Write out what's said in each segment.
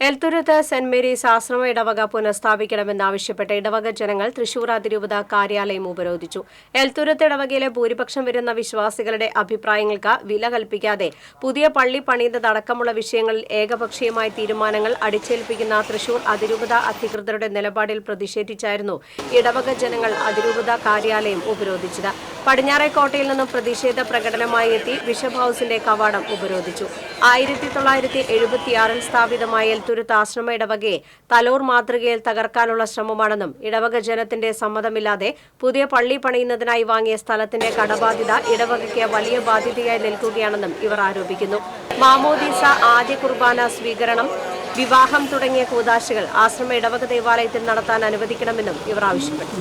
Elthuruthu saint Mary's ആശ്രമ ഇടവക പുനഃസ്ഥാപിക്കണമെന്നാവശ്യപ്പെട്ട് ഇടവക ജനങ്ങൾ തൃശൂർ അതിരൂപത കാര്യാലയം ഉപരോധിച്ചു. എൽത്തുരുത്ത് ഇടവകയിലെ ഭൂരിപക്ഷം വരുന്ന വിശ്വാസികളുടെ അഭിപ്രായങ്ങൾക്ക് വില കൽപ്പിക്കാതെ പുതിയ പള്ളി പണിയുന്നതടക്കമുള്ള വിഷയങ്ങളിൽ ഏകപക്ഷീയമായ തീരുമാനങ്ങൾ അടിച്ചേൽപ്പിക്കുന്ന തൃശൂർ അതിരൂപത അധികൃതരുടെ നിലപാടിൽ പ്രതിഷേധിച്ചായിരുന്നു ഇടവക ജനങ്ങൾ അതിരൂപത കാര്യാലയം ഉപരോധിച്ചത്. പടിഞ്ഞാറേക്കോട്ടയിൽ നിന്നും പ്രതിഷേധ പ്രകടനമായി എത്തി ബിഷപ്പ് ഹൌസിന്റെ കവാടം ഉപരോധിച്ചു. ആയിരത്തി തൊള്ളായിരത്തി എഴുപത്തിയാറിൽ സ്ഥാപിതമായ എൽത്തുരുത്ത് ആശ്രമ ഇടവകയെ തലോർ മാതൃകയിൽ തകർക്കാനുള്ള ശ്രമമാണെന്നും ഇടവക ജനത്തിന്റെ സമ്മതമില്ലാതെ പുതിയ പള്ളി പണിയുന്നതിനായി വാങ്ങിയ സ്ഥലത്തിന്റെ കടബാധ്യത ഇടവകയ്ക്ക് വലിയ ബാധ്യതയായി നിൽക്കുകയാണെന്നും ഇവർ ആരോപിക്കുന്നു. മാമോദീസ ആദ്യ കുർബാന സ്വീകരണം വിവാഹം തുടങ്ങിയ കൂതാശകൾ ആശ്രമ ഇടവക ദേവാലയത്തിൽ നടത്താൻ അനുവദിക്കണമെന്നും ഇവർ ആവശ്യപ്പെട്ടു.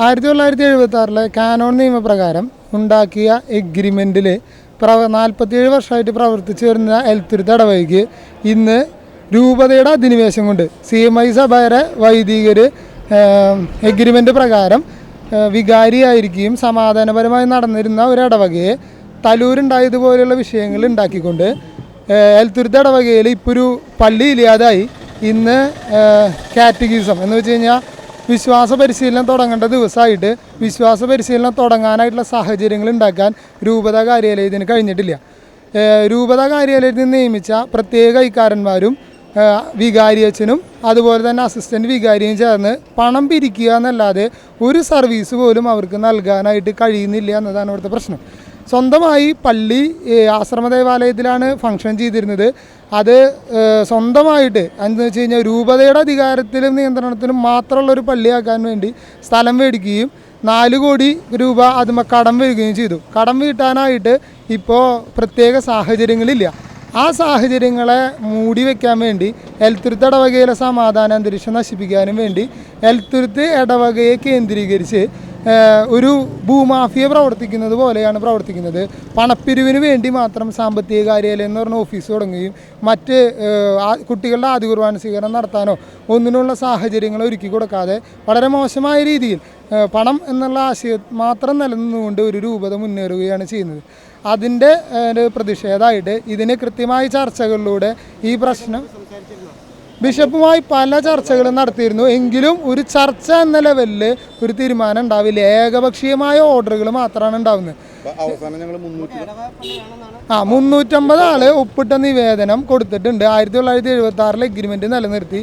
ആയിരത്തി തൊള്ളായിരത്തി എഴുപത്തി ആറിലെ കാനോൺ നിയമപ്രകാരം ഉണ്ടാക്കിയ എഗ്രിമെന്റിൽ പ്രവ നാൽപ്പത്തിയേഴ് വർഷമായിട്ട് പ്രവർത്തിച്ചു വരുന്ന എൽത്തുരുത്ത് ഇടവകയ്ക്ക് ഇന്ന് രൂപതയുടെ അധിനിവേശം കൊണ്ട് സി എം ഐ സഭയുടെ വൈദികർ എഗ്രിമെന്റ് പ്രകാരം വികാരിയായിരിക്കുകയും സമാധാനപരമായി നടന്നിരുന്ന ഒരു ഇടവകയെ തലൂരുണ്ടായതുപോലെയുള്ള വിഷയങ്ങൾ ഉണ്ടാക്കിക്കൊണ്ട് എൽത്തുരുത്ത് ഇടവകയിൽ ഇപ്പോൾ ഒരു പള്ളി ഇല്ലാതായി ഇന്ന് കാറ്റഗിസം എന്ന് വെച്ച് കഴിഞ്ഞാൽ വിശ്വാസ പരിശീലനം തുടങ്ങേണ്ട ദിവസമായിട്ട് വിശ്വാസ പരിശീലനം തുടങ്ങാനായിട്ടുള്ള സാഹചര്യങ്ങൾ ഉണ്ടാക്കാൻ രൂപത കാര്യാലയത്തിന് കഴിഞ്ഞിട്ടില്ല. രൂപത കാര്യാലയത്തിൽ നിയമിച്ച പ്രത്യേക കൈക്കാരന്മാരും വികാരിയച്ഛനും അതുപോലെ തന്നെ അസിസ്റ്റന്റ് വികാരിയും ചേർന്ന് പണം പിരിക്കുക എന്നല്ലാതെ ഒരു സർവീസ് പോലും അവർക്ക് നൽകാനായിട്ട് കഴിയുന്നില്ല എന്നതാണ് ഇവിടുത്തെ പ്രശ്നം. സ്വന്തമായി പള്ളി ആശ്രമ ദേവാലയത്തിലാണ് ഫങ്ഷൻ ചെയ്തിരുന്നത്. അത് സ്വന്തമായിട്ട് എന്ന് വെച്ച് കഴിഞ്ഞാൽ രൂപതയുടെ അധികാരത്തിലും നിയന്ത്രണത്തിലും മാത്രമുള്ള ഒരു പള്ളിയാക്കാൻ വേണ്ടി സ്ഥലം മേടിക്കുകയും നാല് കോടി രൂപ അത് കടം വരികയും ചെയ്തു. കടം വീട്ടാനായിട്ട് ഇപ്പോൾ പ്രത്യേക സാഹചര്യങ്ങളില്ല. ആ സാഹചര്യങ്ങളെ മൂടി വെക്കാൻ വേണ്ടി എൽത്തുരുത്ത് ഇടവകയിലെ സമാധാന അന്തരീക്ഷം നശിപ്പിക്കാനും വേണ്ടി എൽത്തുരുത്ത് ഇടവകയെ കേന്ദ്രീകരിച്ച് ഒരു ഭൂമാഫിയ പ്രവർത്തിക്കുന്നത് പോലെയാണ് പ്രവർത്തിക്കുന്നത്. പണപ്പിരിവിന് വേണ്ടി മാത്രം സാമ്പത്തിക കാര്യാലയം എന്ന് പറഞ്ഞ ഓഫീസ് തുടങ്ങുകയും മറ്റ് കുട്ടികളുടെ ആദ്യ കുർബാന സ്വീകരണം നടത്താനോ ഒന്നിനുള്ള സാഹചര്യങ്ങൾ ഒരുക്കി കൊടുക്കാതെ വളരെ മോശമായ രീതിയിൽ പണം എന്നുള്ള ആശയം മാത്രം നിലനിന്നുകൊണ്ട് ഒരു രൂപത മുന്നേറുകയാണ് ചെയ്യുന്നത്. അതിന്റെ പ്രതിഷേധമായിട്ട് ഇതിന് കൃത്യമായ ചർച്ചകളിലൂടെ ഈ പ്രശ്നം ബിഷപ്പുമായി പല ചർച്ചകളും നടത്തിയിരുന്നു. എങ്കിലും ഒരു ചർച്ച എന്ന ലെവലിൽ ഒരു തീരുമാനം ഉണ്ടാവില്ല. ഏകപക്ഷീയമായ ഓർഡറുകൾ മാത്രമാണ് ഉണ്ടാവുന്നത്. ആ മുന്നൂറ്റമ്പത് ആൾ ഒപ്പിട്ട നിവേദനം കൊടുത്തിട്ടുണ്ട്. ആയിരത്തി തൊള്ളായിരത്തി എഴുപത്തി ആറിൽ എഗ്രിമെന്റ് നിലനിർത്തി.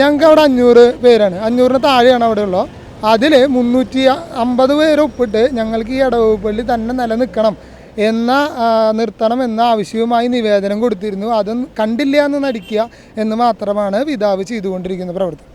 ഞങ്ങൾക്ക് അവിടെ അഞ്ഞൂറ് പേരാണ്. അഞ്ഞൂറിന് താഴെയാണ് അവിടെ ഉള്ളത്. അതിൽ മുന്നൂറ്റി അമ്പത് പേര് ഒപ്പിട്ട് ഞങ്ങൾക്ക് ഈ ഇടവക പള്ളി തന്നെ നിലനിൽക്കണം. എന്ന നിർത്തണം എന്ന ആവശ്യവുമായി നിവേദനം കൊടുത്തിരുന്നു. അതും കണ്ടില്ല എന്ന് നടിക്കുക എന്ന് മാത്രമാണ് പിതാവ് ചെയ്തുകൊണ്ടിരിക്കുന്ന പ്രവർത്തനം